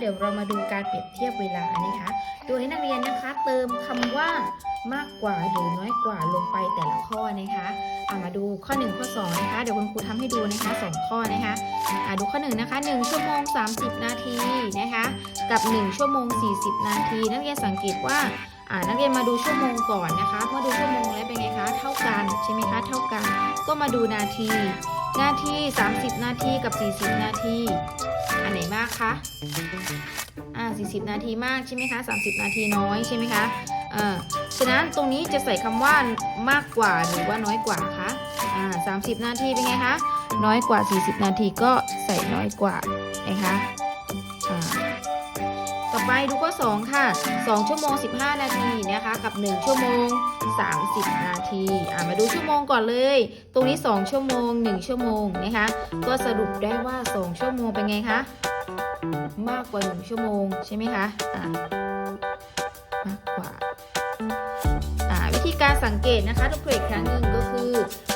เดี๋ยวเรามาดูการเปรียบเทียบเวลานะคะ โดยให้นักเรียนนะคะเติมคำว่ามากกว่าหรือน้อยกว่าลงไปแต่ละข้อนะคะอะมาดูข้อ 1 ข้อ2นะคะ เดี๋ยวคุณครูทำให้ดูนะคะสองข้อนะคะอะดูข้อ1นะคะ1ชั่วโมง 30 นาทีนะคะ กับ 1 ชั่วโมง 40 นาที นักเรียนสังเกตว่าอ่านักเรียนมาดูชั่วโมงก่อนนะคะ เมื่อดูชั่วโมงแล้วเป็นไงคะ เท่ากันใช่ไหมคะ เท่ากัน ก็มาดูนาที นาที 30 นาทีกับ 40 นาที อันไหนมากคะอ่า40 นาทีมากใช่ไหมคะ 30 นาทีน้อยใช่ไหมคะเออฉะนั้นตรงนี้จะใส่คำว่ามากกว่าหรือว่าน้อยกว่าคะอ่า30 นาทีเป็นไงคะน้อยกว่า 40 นาทีก็ใส่น้อยกว่านะคะอ่า ไปดูข้อ 2 ค่ะ 2 ชั่วโมง 15 นาทีนะคะ กับ 1 ชั่วโมง 30 นาทีอ่ามาดูชั่วโมงก่อนเลย ตรงนี้ 2 ชั่วโมง 1 ชั่วโมงนะคะ ก็สรุปได้ว่า 2 ชั่วโมงเป็นไงคะ มากกว่า 1 ชั่วโมงใช่ไหมคะอ่ามากกว่าอ่าวิธีการสังเกตนะคะทุกคนอีกครั้งหนึ่งก็คือ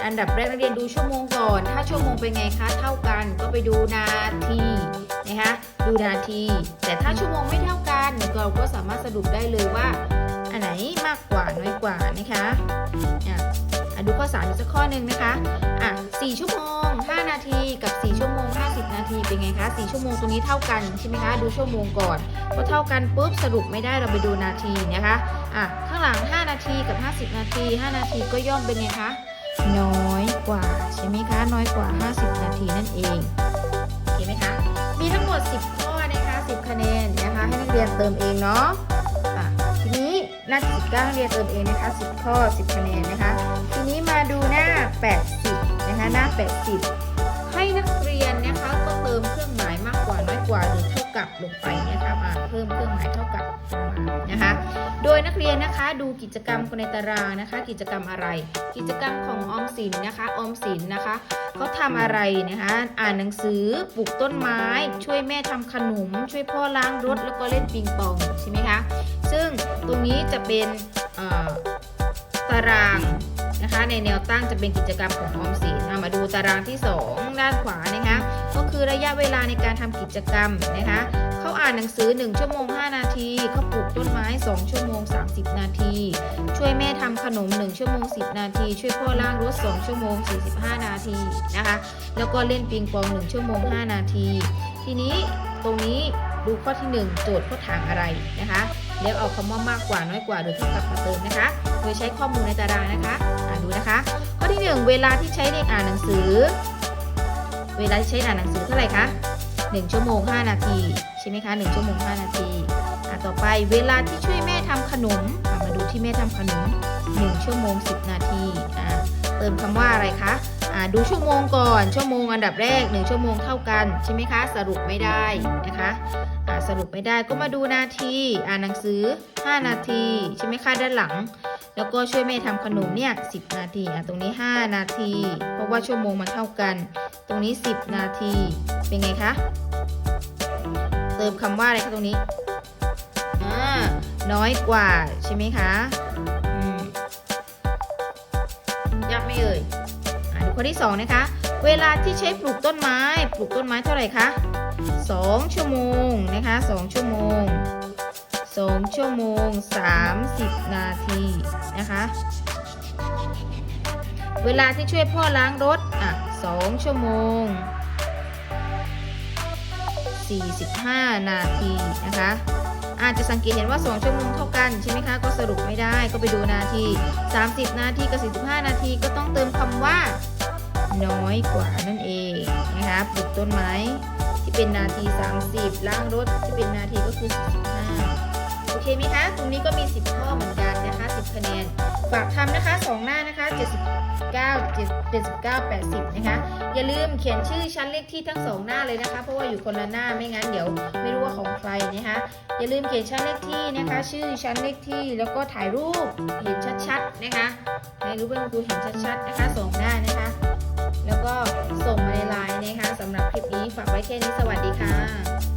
อันดับแรกนักเรียนดูชั่วโมงก่อน ถ้าชั่วโมงเป็นไงคะ เท่ากันก็ไปดูนาที นะคะดูนาที แต่ถ้าชั่วโมงไม่เท่ากันเราก็สามารถสรุปได้เลยว่า อันไหนมากกว่าน้อยกว่านะคะอะดูข้อ3อีกสักข้อหนึ่งนะคะอะ4ชั่วโมง 5 นาทีกับ 4 ชั่วโมง 50 นาทีเป็นไงคะ4ชั่วโมงตรงนี้เท่ากันใช่ไหมคะดูชั่วโมงก่อนพอเท่ากันปุ๊บสรุปไม่ได้เราไปดูนาทีนะคะอะข้างหลัง 5 นาทีกับ 50 นาที 5 นาทีก็ย่อมเป็นไงคะน้อยกว่าใช่ไหมคะน้อยกว่า 50 นาทีนั่นเอง มีทั้งหมด 10 ข้อนะคะ 10 คะแนนนะคะ ให้นักเรียนเติมเองเนาะะทีนี้หน้าที่19เรียนเติมเองนะคะ 10 ข้อ 10 คะแนนนะคะ ทีนี้มาดูหน้า 80 นะคะ หน้า 80 ให้นักเรียน กับลงไปนะคะมาเพิ่มเครื่องหมายเท่ากับนะคะ โดยนักเรียนนะคะดูกิจกรรมในตารางนะคะ กิจกรรมอะไร กิจกรรมของออมสินนะคะออมสินนะคะเขาทำอะไรนะคะ อ่านหนังสือปลูกต้นไม้ ช่วยแม่ทำขนม ช่วยพ่อล้างรถแล้วก็เล่นปิงปองใช่ไหมคะ ซึ่งตรงนี้จะเป็นตาราง นะคะ ในแนวตั้งจะเป็นกิจกรรมของออมสินเอามาดูตารางที่ 2 ด้านขวานะคะก็คือระยะเวลาในการทำกิจกรรมนะคะเขาอ่านหนังสือ 1 ชั่วโมง 5 นาทีเขาปลูกต้นไม้ 2 ชั่วโมง 30 นาที ช่วยแม่ทำขนม 1 ชั่วโมง 10 นาที ช่วยพ่อล้างรถ 2 ชั่วโมง 45 นาทีนะคะแล้วก็เล่นปิงปอง 1 ชั่วโมง 5 นาที ทีนี้ตรงนี้ดูข้อที่ 1 โจทย์ข้อถามอะไรนะคะ แล้วเอาคำว่ามากกว่าน้อยกว่าหรือเท่ากับมาเติมนะคะ โดยใช้ข้อมูลในตารางนะคะอ่านดูนะคะ ข้อที่ 1 เวลาที่ใช้ในอ่านหนังสือ เวลาที่ใช้อ่านหนังสือเท่าไหร่คะ1ชั่วโมง 5 นาทีใช่ไหมคะ1ชั่วโมง 5 นาทีอะต่อไปเวลาที่ช่วยแม่ทำขนมมาดูที่แม่ทำขนม 1 ชั่วโมง 10 นาทีอะเติมคำว่าอะไรคะอะดูชั่วโมงก่อนชั่วโมงอันดับแรก 1 ชั่วโมงเท่ากันใช่ไหมคะ สรุปไม่ได้นะคะ อะ สรุปไม่ได้ก็มาดูนาทีอ่านหนังสือ 5 นาที ใช่ไหมคะด้านหลัง แล้วก็ช่วยแม่ทำขนมเนี่ย10นาทีอะตรงนี้ 5 นาที เพราะว่าชั่วโมงมันเท่ากัน ตรงนี้ 10 นาที เป็นไงคะ เติมคำว่าอะไรคะตรงนี้อ่าน้อยกว่าใช่ไหมคะยากไม่เอ่ยอ่าดูข้อที่2นะคะ เวลาที่ใช้ปลูกต้นไม้ ปลูกต้นไม้เท่าไหร่คะ 2 ชั่วโมงนะคะ 2 ชั่วโมง 2 ชั่วโมง 30 นาทีนะคะ เวลาที่ช่วยพ่อล้างรถอะ2ชั่วโมง 45 นาทีนะคะอาจจะสังเกตเห็นว่า 2 ชั่วโมงเท่ากันใช่ไหมคะ ก็สรุปไม่ได้ก็ไปดูนาที 30 นาทีกับ 45 นาทีก็ต้องเติมคำว่า น้อยกว่านั่นเองนะคะปลูกต้นไม้ เป็นนาที 30 ล้างรถที่เป็นนาทีก็คือ45โอเคไหมคะ ตรงนี้ก็มี 10 ข้อเหมือนกันนะคะ 10 คะแนน ฝากทำนะคะ 2 หน้านะคะ 79 79 80 นะคะ อย่าลืมเขียนชื่อชั้นเลขที่ทั้งสองหน้าเลยนะคะ เพราะว่าอยู่คนละหน้าไม่งั้นเดี๋ยวไม่รู้ว่าของใครนะคะ อย่าลืมเขียนชั้นเลขที่นะคะ ชื่อชั้นเลขที่แล้วก็ถ่ายรูปเห็นชัดๆนะคะให้รู้เป็นครูเห็นชัดๆนะคะสองหน้านะคะ แล้วก็ส่งมาในไลน์นะคะสำหรับคลิปนี้ฝากไว้แค่นี้สวัสดีค่ะ